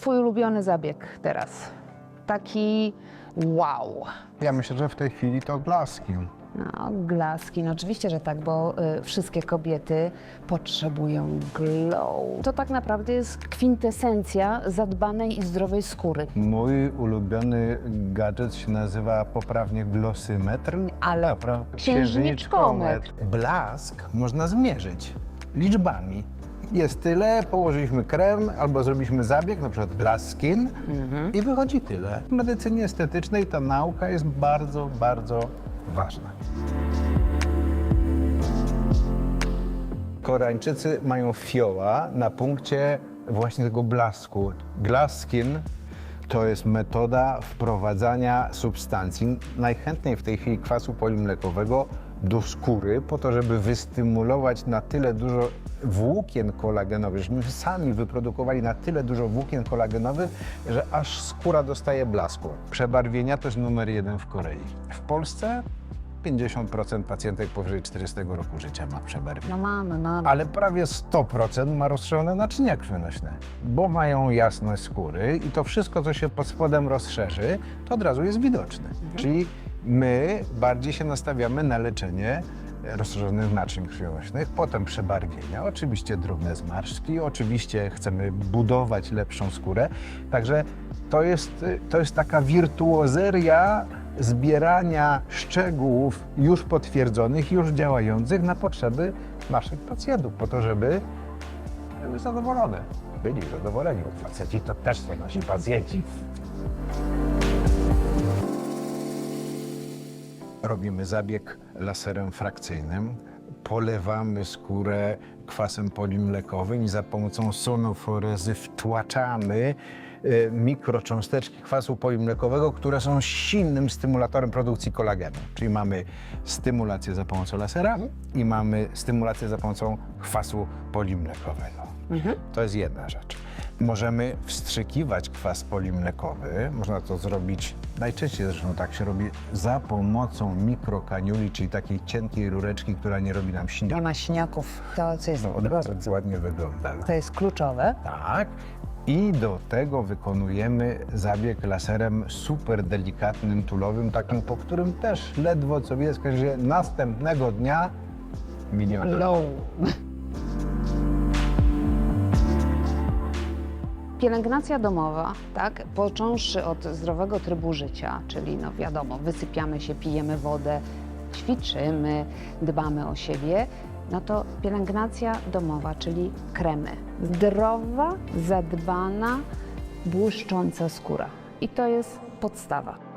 twój ulubiony zabieg teraz? Taki wow. Ja myślę, że w tej chwili to glaski. No, glaski, no oczywiście, że tak, bo y, wszystkie kobiety potrzebują glow. To tak naprawdę jest kwintesencja zadbanej i zdrowej skóry. Mój ulubiony gadżet się nazywa poprawnie glosymetr. Ale Dobra, księżniczkometr. Blask można zmierzyć liczbami. Jest tyle, położyliśmy krem albo zrobiliśmy zabieg, na przykład glass skin i wychodzi tyle. W medycynie estetycznej ta nauka jest bardzo, bardzo ważna. Koreańczycy mają fioła na punkcie właśnie tego blasku. Glass skin to jest metoda wprowadzania substancji, najchętniej w tej chwili kwasu polimlekowego, do skóry po to, żeby wystymulować na tyle dużo włókien kolagenowych, żebyśmy sami wyprodukowali na tyle dużo włókien kolagenowych, że aż skóra dostaje blasku. Przebarwienia to jest numer jeden w Korei. W Polsce 50% pacjentek powyżej 40 roku życia ma przebarwienia No mamy, no. ale prawie 100% ma rozszerzone naczynia krwionośne, bo mają jasność skóry i to wszystko, co się pod spodem rozszerzy, to od razu jest widoczne. Czyli my bardziej się nastawiamy na leczenie rozszerzonych naczyń krwionośnych, potem przebarwienia, oczywiście drobne zmarszczki, oczywiście chcemy budować lepszą skórę, także to jest, to jest taka wirtuozeria zbierania szczegółów już potwierdzonych, już działających na potrzeby naszych pacjentów, po to, żeby były zadowolone. Byli zadowoleni, faceci to też są nasi pacjenci. Robimy zabieg laserem frakcyjnym, polewamy skórę kwasem polimlekowym i za pomocą sonoforezy wtłaczamy e, mikrocząsteczki kwasu polimlekowego, które są silnym stymulatorem produkcji kolagenu. Czyli mamy stymulację za pomocą lasera i mamy stymulację za pomocą kwasu polimlekowego. To jest jedna rzecz. Możemy wstrzykiwać kwas polimlekowy. Można to zrobić, najczęściej zresztą tak się robi, za pomocą mikrokaniuli, czyli takiej cienkiej rureczki, która nie robi nam Nie śniegu. ma śniaków. To, co jest, No, od razu ładnie wygląda. to jest kluczowe. Tak. I do tego wykonujemy zabieg laserem super delikatnym, tulowym, takim, po którym też ledwo co widać, że następnego dnia milion. Low. Pielęgnacja domowa, tak, począwszy od zdrowego trybu życia, czyli no wiadomo, wysypiamy się, pijemy wodę, ćwiczymy, dbamy o siebie, no to pielęgnacja domowa, czyli kremy. Zdrowa, zadbana, błyszcząca skóra. I to jest podstawa.